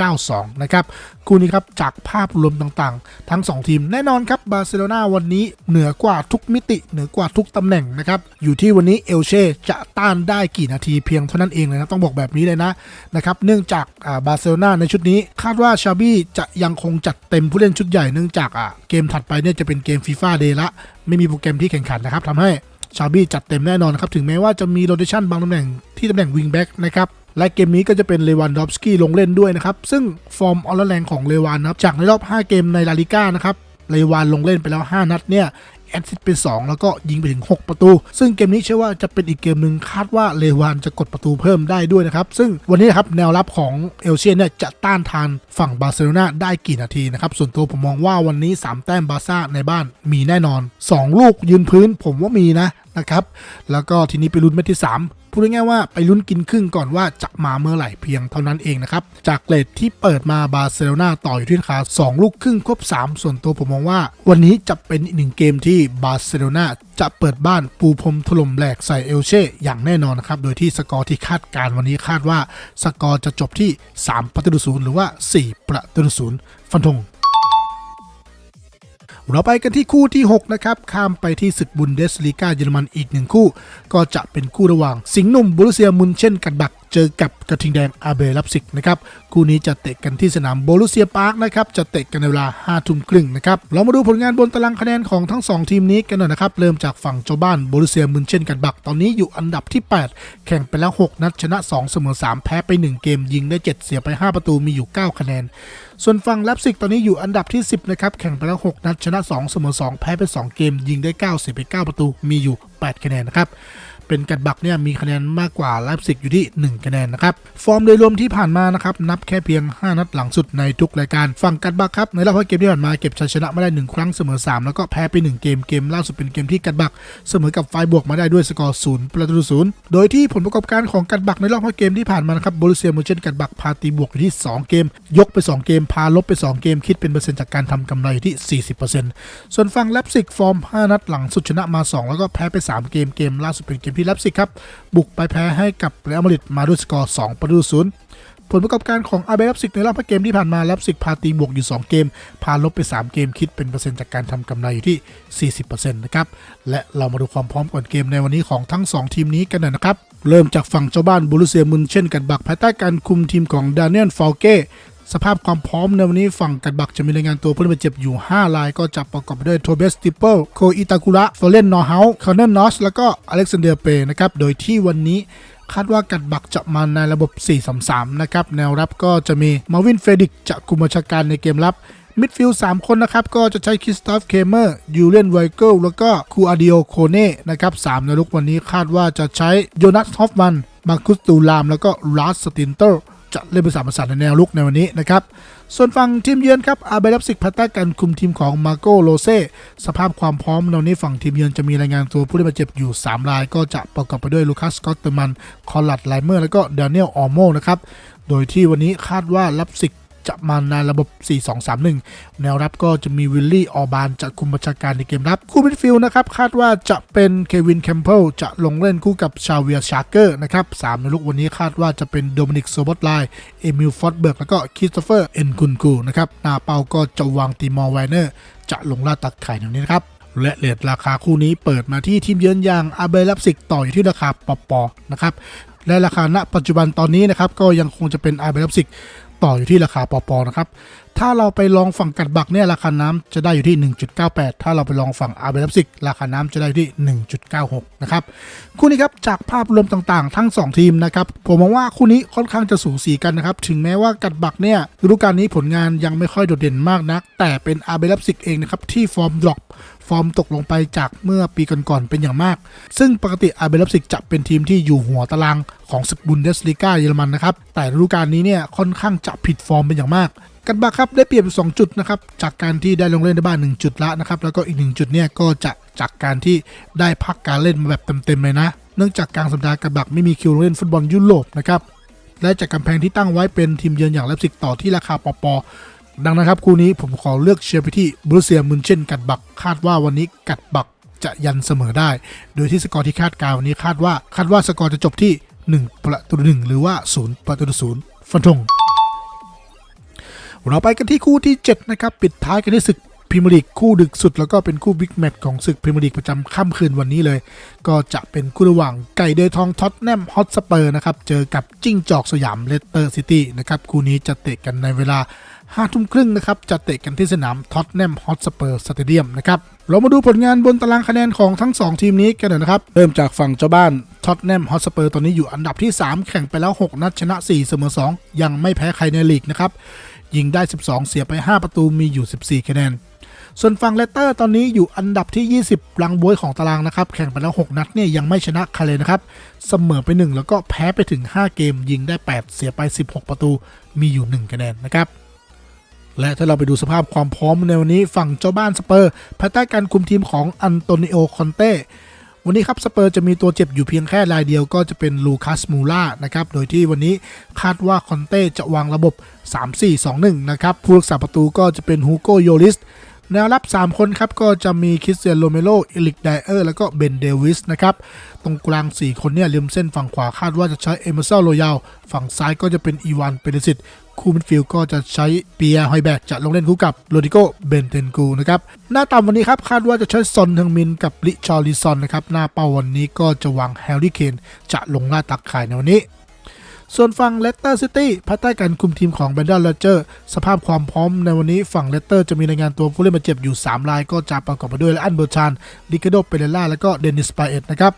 92 นะครับ คู่นี้ครับจากภาพรวมต่างๆ ทั้ง 2 ทีมแน่นอนครับบาร์เซโลนาวันนี้เหนือกว่าทุกมิติ เหนือกว่าทุกตำแหน่งนะครับ อยู่ที่วันนี้เอลเช่จะต้านได้กี่นาทีเพียงเท่านั้นเองเลยนะ ต้องบอกแบบนี้เลยนะนะครับ เนื่องจากอ่าบาร์เซโลนาในชุดนี้ คาดว่าชาบี้จะยังคงจัดเต็มผู้เล่นชุดใหญ่เนื่องจากอ่าเกมถัดไปเนี่ยจะเป็นเกมฟีฟ่าเดย์ละไม่มีโปรแกรมที่แข่งขันนะครับทำให้ชาบี้จัดเต็มแน่นอนครับถึงแม้ว่าจะมีโรเตชันบางตำแหน่งที่ตำแหน่งวิงแบ็กนะครับ และเกมนี้ก็จะเป็นเลวันดอฟสกี้ลงเล่นด้วยนะครับ ซึ่งฟอร์มออลแรงของเลวานนะครับ จากในรอบ 5 เกมในลาลิก้านะครับ เลวานลงเล่นไปแล้ว 5 นัดเนี่ยแอดซิสต์ไป 2 แล้วก็ยิงไปถึง 6 ประตู ซึ่งเกมนี้เชื่อว่าจะเป็นอีกเกมหนึ่งคาดว่าเลวานจะกดประตูเพิ่มได้ด้วยนะครับ ซึ่งวันนี้นครับแนวรับของเอลเชียนเนี่ยจะต้านทานฝั่งบาร์เซโลนาได้กี่นาทีนะครับ ส่วนตัวผมมองว่าวันนี้ 3 แต้มบาร์ซ่าในบ้านมีแน่นอน 2 ลูกยืนพื้นผมว่ามีนะนะครับ แล้วก็ทีนี้ไปลุ้นเม็ดที่ 3 พูดง่ายๆว่าไปลุ้นกินครึ่งก่อนว่าจะมาเมื่อไหร่เพียงเท่านั้นเองนะครับ จากเลทที่เปิดมาบาร์เซโลนาต่ออยู่ที่ราคา 2 ลูกครึ่งครบ 3 ส่วนตัวผมมองว่า วันนี้จะเป็นอีกหนึ่งเกมที่บาร์เซโลนาจะเปิดบ้านปูพรมถล่มแหลกใส่เอลเช่อย่างแน่นอนนะครับ โดยที่สกอร์ที่คาดการ์วันนี้คาดว่าสกอร์จะจบที่ 3 ประตูศูนย์หรือว่า 4 ประตูศูนย์ฟันธง เราไปกันที่คู่ที่ 6 นะครับ ข้ามไปที่ศึกบุนเดสลีกาเยอรมันอีกหนึ่งคู่ ก็จะเป็นคู่ระหว่าง สิงห์หนุ่มบุรุเซียมุนเช่นกันบัก เจอกับกระทิงแดงอาเบลับซิกนะครับคู่นี้จะเตะกันที่สนามโบรุเซียพาร์คนะครับจะเตะกันในเวลา5ทุ่มครึ่งนะครับเรามาดูผลงานบนตารางคะแนนของทั้ง 2 ทีมนี้กันหน่อยนะครับเริ่มจากฝั่งเจ้าบ้านโบรุเซียมุนเช่นกันบัก ตอนนี้อยู่อันดับที่ 8 แข่งไปแล้ว 6 นัดชนะ 2 เสมอ 3 แพ้ไป 1 เกม ยิงได้ 7 เสียไป 5 ประตูมีอยู่ 9 คะแนน ส่วนฝั่งแลปซิกตอนนี้อยู่อันดับที่ 10นะครับแข่งไปแล้ว 6 นัดชนะ 2 เสมอ 2 แพ้ไป 2 เกม ยิงได้ 9 เสียไป 9 ประตูมีอยู่ 8 คะแนนนะครับ เป็นกัดบักเนี่ยมีคะแนนมากกว่าไลฟ์ซิกอยู่ที่ 1 คะแนนนะครับ ฟอร์มโดยรวมที่ผ่านมานะครับนับแค่เพียง 5 นัดหลังสุดในทุกรายการฝั่งกัดบักครับในรอบเกมที่ผ่านมาเก็บชัยชนะมาได้ 1 ครั้งเสมอ 3 แล้วก็แพ้ไป 1 เกมเกมล่าสุดเป็นเกมที่กัดบัก เสมอกับไฟบวกมาได้ด้วยสกอร์0ประตูศูนย์โดยที่ผลประกอบการของกัดบักในรอบเกมที่ผ่านมานะครับบรูเซียมูเชนกัดบักพาตีบวกอยู่ที่ 2 เกม ยกไป 2 เกม พาลบไป 2 เกม คิดเป็นเปอร์เซ็นต์จากการทำกำไรอยู่ที่ 40%ส่วนฝั่งแลปซิกฟอร์ม 5 นัดหลังสุดชนะมา 2 แล้วก็แพ้ไป 3 เกมเกมล่าสุดเป็นเกมที่แลปซิกครับ บุกไปแพ้ให้กับเรอัลมาดริดมาด้วยสกอร์ 2 ประตูศูนย์ผลประกอบการของอาเบลับซิกในรอบเกมที่ผ่านมาลับซิกพาตีบวกอยู่ 2 เกม พาลบไป 3 เกมคิดเป็นเปอร์เซ็นต์จากการทำกำไรอยู่ที่ 40%นะครับ และเรามาดูความพร้อมก่อนเกมในวันนี้ของทั้ง 2 ทีมนี้กันหน่อยนะครับ เริ่มจากฝั่งเจ้าบ้านบูรุเซียมุนเช่นกันบักภายใต้การคุมทีมของดานิเอลฟอลเก้ สภาพความพร้อมในวันนี้ฝั่งกันบักจะมีรายงานตัวผู้เล่นบาดเจ็บอยู่ 5 รายก็จะประกอบไปด้วยโทเบสติเปิลโคอิตาคุระฟอเรนนอร์เฮาคาร์เนนนอสแล้วก็อเล็กซานเดอร์เปนะครับโดยที่วันนี้คาดว่ากัดบักจะมาในระบบ 4-3-3 นะครับ แนวรับก็จะมีมาวินเฟรดิกจะคุมบัญชาการในเกมรับ มิดฟิลด์3คนนะครับ ก็จะใช้คริสตอฟเคเมอร์ยูเลียนไวเกิลแล้วก็คูอาดิโอโคเน่นะครับ3ในลุกวันนี้คาดว่าจะใช้โยนัสฮอฟมันมาคุสตูลาม แล้วก็ลัสสตินเตอร์ จะเล่นเป็นสามประสานในแนวลุกในวันนี้นะครับ ส่วนฝั่งทีมเยือนครับอาเบลับสิกพัตตากันคุมทีมของมาโกโลเซสภาพความพร้อมในวันนี้ฝั่งทีมเยือนจะมีรายงานตัวผู้ได้บาดเจ็บอยู่ 3 ราย ก็จะประกอบไปด้วยลูคัสกอตเตอร์มัน คอลลัดไลเมอร์ และก็เดนิเอลออโมนะครับ โดยที่วันนี้คาดว่าลับสิก จะมาในระบบ 4-2-3-1 แนวรับก็จะมีวิลลี่ ออบานจะคุมบัญชาการในเกมรับ คู่มิดฟิลด์นะครับ คาดว่าจะเป็นเควินแคมเพิลจะลงเล่นคู่กับชาเวียชาร์เกอร์นะครับสามในลูกวันนี้คาดว่าจะเป็นโดมินิกโซบอตไลเอมิลฟอร์ดเบิร์กแล้วก็คริสโตเฟอร์เอ็นกุนกูนะครับหน้าเป้าก็จะวางตีมอร์ไวเนอร์ จะลงล่าตัดไข่ในวันนี้นะครับและเลทราคาคู่นี้เปิดมาที่ทีมเยือนอย่างอาเบลับซิกต่ออยู่ที่ราคาปอปอนะครับและราคาณปัจจุบันตอนนี้นะครับก็ยังคงจะเป็นอาเบลับซิก ต่ออยู่ที่ราคาปอปอนะครับ ถ้าเราไปลองฝั่งกัดบักเนี่ยราคาน้ำจะได้อยู่ที่ 1.98 ถ้าเราไปลองฝั่งอาเบลับซิกราคาน้ำจะได้อยู่ที่ 1.96 นะครับ คู่นี้ครับจากภาพรวมต่างๆ ทั้ง 2 ทีมนะครับ ผมมองว่าคู่นี้ค่อนข้างจะสูสีกันนะครับ ถึงแม้ว่ากัดบักเนี่ยฤดูกาลนี้ผลงานยังไม่ค่อยโดดเด่นมากนัก แต่เป็นอาเบลับซิกเองนะครับที่ฟอร์มดรอปฟอ ร์มตกลงไปจากเมื่อปีก่อนๆเป็นอย่างมาก ซึ่งปกติอาเบลับซิกจะเป็นทีมที่อยู่หัวตารางของศึกบุนเดสลีกาเยอรมันนะครับ แต่ฤดูกาลนี้เนี่ยค่อนข้างจะผิดฟอร์มเป็นอย่างมาก กันบาครับได้เปรียบ 2 จุดนะครับ จากการที่ได้ลงเล่นในบ้าน 1 จุดละนะครับ แล้วก็อีก 1 จุดเนี่ยก็จะจากการที่ได้พักการเล่นมาแบบเต็มๆเลยนะ เนื่องจากกลางสัปดาห์กันบักไม่มีคิวลงเล่นฟุตบอลยุโรปนะครับและจากกำแพงที่ตั้งไว้เป็นทีมเยือนอย่างไลปซิกต่อที่ราคาปอปอ ดังนั้นครับคู่นี้ผมขอเลือกเชียร์ไปที่บรูเซียมุนเช่นกัดบัก คาดว่าวันนี้กัดบักจะยันเสมอได้ โดยที่สกอร์ที่คาดการวันนี้คาดว่าคาดว่าสกอร์จะจบที่ 1 ประตูต่อหนึ่งหรือว่า 0 ประตูต่อศูนย์ฟันธงเราไปกันที่คู่ที่ 7 นะครับ ปิดท้ายกันที่ศึกพรีเมียร์ลีกคู่ดึกสุดแล้วก็เป็นคู่บิ๊กแมตช์ของศึกพรีเมียร์ลีกประจำค่ำคืนวันนี้เลย ก็จะเป็นคู่ระหว่างไก่เดยทองท็อตแนมฮอตสเปอร์นะครับ เจอกับจิ้งจอกสยามเลสเตอร์ซิตี้นะครับ คู่นี้จะเตะกันในเวลา 5ทุ่มครึ่งนะครับจะเตะกันที่สนามท็อตแนมฮอตสเปอร์สเตเดียมนะครับเรามาดูผลงานบนตารางคะแนนของทั้ง 2 ทีมนี้กันหน่อยนะครับ เริ่มจากฝั่งเจ้าบ้านท็อตแนมฮอตสเปอร์ตอนนี้อยู่อันดับที่ 3 แข่งไปแล้ว 6 นัดชนะ 4 เสมอ 2 ยังไม่แพ้ใครในลีกนะครับ ยิงได้ 12 เสียไป 5 ประตูมีอยู่ 14 คะแนน ส่วนฝั่งเลสเตอร์ตอนนี้อยู่อันดับที่ 20 รังบวยของตารางนะครับ แข่งไปแล้ว 6 นัดเนี่ยยังไม่ชนะใครเลยนะครับ เสมอไป 1 แล้วก็แพ้ไปถึง 5 เกม ยิงได้ 8 เสียไป 16 ประตูมีอยู่ 1 คะแนนนะครับ และถ้าเราไปดูสภาพความพร้อมในวันนี้ฝั่งเจ้าบ้านสเปอร์ภายใต้การคุมทีมของอันโตนิโอคอนเต้วันนี้ครับสเปอร์จะมีตัวเจ็บอยู่เพียงแค่รายเดียวก็จะเป็นลูคัสมูล่านะครับ โดยที่วันนี้คาดว่าคอนเต้จะวางระบบ 3-4-2-1 นะครับผู้รักษาประตูก็จะเป็นฮูโกโยลิสแนวรับ 3 คนครับ ก็จะมีคริสเตียนโรเมโรเอลิกไดเออร์แล้วก็เบนเดวิสนะครับ ตรงกลาง 4 คนเนี่ยริมเส้นฝั่งขวาคาดว่าจะใช้เอเมอร์เซลโรยาลฝั่งซ้ายก็จะเป็นอีวานเปเรซิต คู่มิดฟิลด์ก็จะใช้เปียฮอยแบกจะลงเล่นคู่กับโรดิโกเบนเทนกูนะครับหน้าต่ำวันนี้ครับคาดว่าจะใช้ซอนทังมินกับลิชอริซอนนะครับหน้าเป้าวันนี้ก็จะวางแฮร์รี่เคนจะลงล่าตักข่ายในวันนี้ส่วนฝั่งเลสเตอร์ซิตี้ภายใต้การคุมทีมของแบนด n ลเจอร์สภาพความพร้อมในวันนี้ฝั่งเลสเตอร์จะมีรายงานตัวผู้เล่นบาดเจ็บอยู่ 3 รายก็จะประกอบไปด้วยอันเบอร์ชานลิกาโดเปเรล่าและก็เดนิสปาเอตนะครับ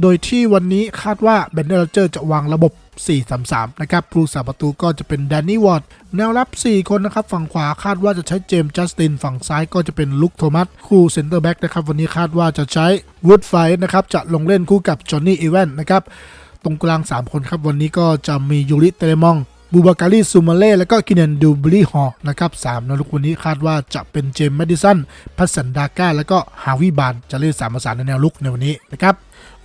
โดยที่วันนี้คาดว่าแบนด n ลเจอร์จะวางระบบ 4-3-3 นะครับผู้สาประตูก็จะเป็นแดนนี่วอร์ดแนวรับ 4 คนนะครับ ฝั่งขวาคาดว่าจะใช้เจมส์จัสติน ฝั่งซ้ายก็จะเป็นลุคโทมัสคู่เซนเตอร์แบ็กนะครับ วันนี้คาดว่าจะใช้วูดไฟนะครับ จะลงเล่นคู่กับจอห์นนี่อีแวนนะครับ ตรงกลาง 3 คนครับ วันนี้ก็จะมียูริเตเลมองบูบาการีซูมาเล่และก็กินเนนดูบลีฮอร์นะครับสามนลุกวันนี้คาดว่าจะเป็นเจมส์แมดิสันพัสสันดาก้า แล้วก็ฮาวิบานจะเล่นสามประสาในแนวลุกในวันนี้นะครับ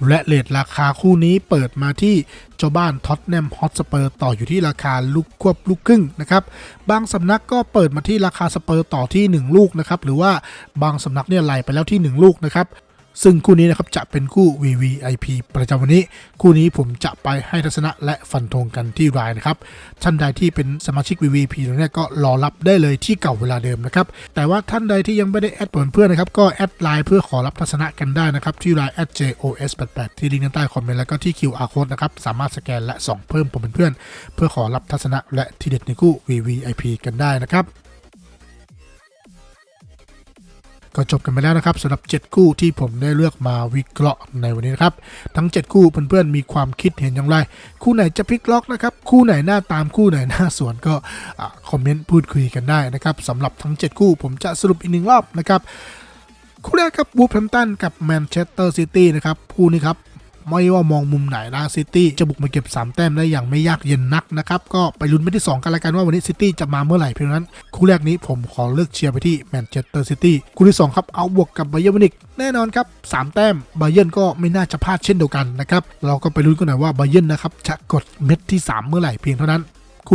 และเลทราคาคู่นี้เปิดมาที่เจ้าบ้านท็อตแนมฮอตสเปอร์ต่ออยู่ที่ราคาลูกควบลูกครึ่งนะครับบางสำนักก็เปิดมาที่ราคาสเปอร์ต่อที่ 1 ลูกนะครับหรือว่าบางสำนักเนี่ยไหลไปแล้วที่ 1 ลูกนะครับ ซึ่งคู่นี้นะครับจะเป็นคู่ VVIP ประจำวันนี้ คู่นี้ผมจะไปให้ทัศนะและฟันธงกันที่รายนะครับ ท่านใดที่เป็นสมาชิก VVP แล้วเนี่ยก็รอรับได้เลยที่เก่าเวลาเดิมนะครับ แต่ว่าท่านใดที่ยังไม่ได้แอดเพื่อนนะครับ ก็แอดไลน์เพื่อขอรับทัศนะกันได้นะครับ ที่ไลน์ @jos88 ที่ลิงก์ด้านใต้คอมเมนต์แล้วก็ที่ QR code นะครับ สามารถสแกนและส่องเพิ่มผมเป็นเพื่อน เพื่อขอรับทัศนะและทีเด็ดในคู่ VVIP กันได้นะครับ ก็จบกันไปแล้วนะครับสำหรับ 7 คู่ที่ผมได้เลือกมาวิเคราะห์ในวันนี้นะครับ ทั้ง 7 คู่เพื่อนๆมีความคิดเห็นอย่างไร คู่ไหนจะพลิกล็อกนะครับ คู่ไหนหน้าตามคู่ไหนหน้าสวนก็คอมเมนต์พูดคุยกันได้นะครับสำหรับทั้ง 7 คู่ผมจะสรุปอีกหนึ่งรอบนะครับคู่แรกครับบูฟแฮมตันกับแมนเชสเตอร์ซิตี้นะครับคู่นี้ครับ ไม่ว่ามองมุมไหนนะซิตี้จะบุกมาเก็บ 3 แต้มได้อย่างไม่ยากเย็นนักนะครับ ก็ไปลุ้นไปที่2กันละกันว่าวันนี้ซิตี้จะมาเมื่อไหร่เพียงนั้นคู่แรกนี้ผมขอเลือกเชียร์ไปที่แมนเชสเตอร์ซิตี้คู่ที่ 2 ครับ เอาบวกกับไบเยอร์มินิกแน่นอนครับ 3 แต้มไบเยอร์ก็ไม่น่าจะพลาดเช่นเดียวกันนะครับเราก็ไปลุ้นกันหน่อยว่าไบเยอร์นะครับจะกดเม็ดที่ 3 เมื่อไหร่เพียงเท่านั้น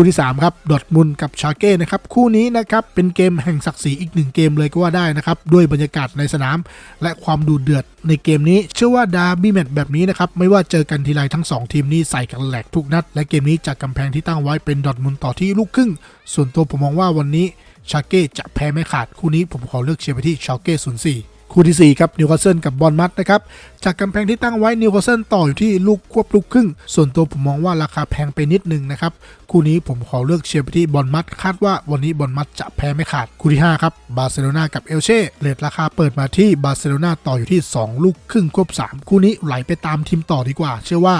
คู่ที่ 3 ครับ ดอทมุนกับชาเก้นะครับ คู่นี้นะครับ เป็นเกมแห่งศักดิ์ศรีอีกหนึ่งเกมเลยก็ว่าได้นะครับ ด้วยบรรยากาศในสนาม และความดูเดือดในเกมนี้ เชื่อว่าดาร์บี้แมตช์แบบนี้นะครับ ไม่ว่าเจอกันทีไรทั้ง 2 ทีมนี้ใส่กันแหลกทุกนัด และเกมนี้จากกำแพงที่ตั้งไว้เป็นดอทมุนต่อที่ลูกครึ่ง ส่วนตัวผมมองว่าวันนี้ชาเก้จะแพ้ไม่ขาด คู่นี้ผมขอเลือกเชียร์ไปที่ชาเก้04 คู่ที่ 4 ครับนิวคาสเซิลกับบอลมัดนะครับ จากกำแพงที่ตั้งไว้นิวคาสเซิลต่ออยู่ที่ลูกควบลูกครึ่ง ส่วนตัวผมมองว่าราคาแพงไปนิดนึงนะครับ คู่นี้ผมขอเลือกเชียร์ไปที่บอลมัดคาดว่าวันนี้บอลมัดจะแพ้ไม่ขาด คู่ที่ 5 ครับบาร์เซโลนากับเอลเช่เรทราคาเปิดมาที่บาร์เซโลนาต่ออยู่ที่ 2 ลูกครึ่งควบ 3 คู่นี้ไหลไปตามทีมต่อดีกว่า เชื่อว่า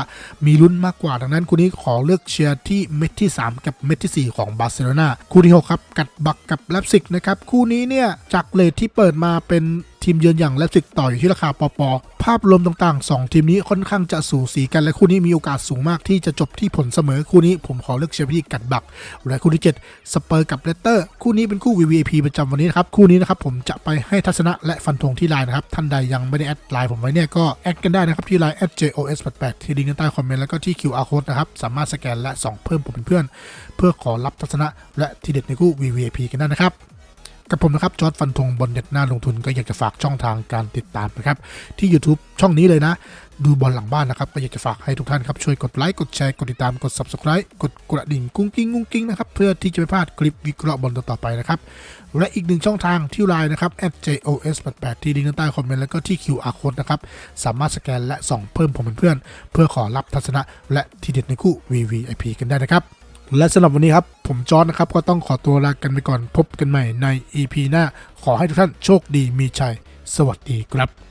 มีลุ้นมากกว่าดังนั้น คู่นี้ขอเลือกเชียร์ที่เม็ดที่ 3 กับเม็ดที่ 4 ของบาร์เซโลนาคู่ที่6ครับกัดบักกับแลปซิกนะครับคู่นี้เนี่ยจากเรทที่เปิดมาเป็น ทีมเยือนอย่างแลปซิกต่ออยู่ที่ราคาปอปอภาพรวมต่างๆ 2 ทีมนี้ค่อนข้างจะสูสีกันและคู่นี้มีโอกาสสูงมากที่จะจบที่ผลเสมอคู่นี้ผมขอเลือกเชียร์ไปที่กัดบักและคู่ที่ 7 สเปอร์กับเลสเตอร์ คู่นี้เป็นคู่ VVIP ประจำวันนี้นะครับ คู่นี้นะครับผมจะไปให้ทัศนะและฟันธงที่ไลน์นะครับ ท่านใดยังไม่ได้แอดไลน์ผมไว้เนี่ยก็แอดกันได้นะครับที่ไลน์ @jos88 ที่ลิงก์ด้านใต้คอมเมนต์แล้วก็ที่ QR code นะครับสามารถสแกนและส่องเพิ่มผมเป็นเพื่อน เพื่อขอรับทัศนะและทีเด็ดในคู่ VVIP กันได้นะครับ กับผมนะครับจอร์ดฟันธงบนเน็ตหน้าลงทุนก็อยากจะฝากช่องทางการติดตามนะครับ ที่ YouTube ช่องนี้เลยนะ ดูบอลหลังบ้านนะครับ ก็อยากจะฝากให้ทุกท่านครับ ช่วยกดไลค์กดแชร์กดติดตามกด Subscribe กดกระดิ่งกุ้งกิ้งกุ้งกิ้งนะครับเพื่อที่จะไม่พลาดคลิปวิเคราะห์บอลต่อไปนะครับ และอีกหนึ่งช่องทางที่ไลน์นะครับ @jos88 ที่ลิงก์ด้านใต้คอมเมนต์แล้วก็ที่ QR code นะครับสามารถสแกนและส่องเพิ่มผมเป็นเพื่อน เพื่อขอรับทัศนะและทีเด็ดในคู่ VVIP กันได้นะครับ และสำหรับวันนี้ครับ ผมจอร์ดนะครับ ก็ต้องขอตัวลากันไปก่อนพบกันใหม่ใน EP หน้า ขอให้ทุกท่านโชคดีมีชัย สวัสดีครับ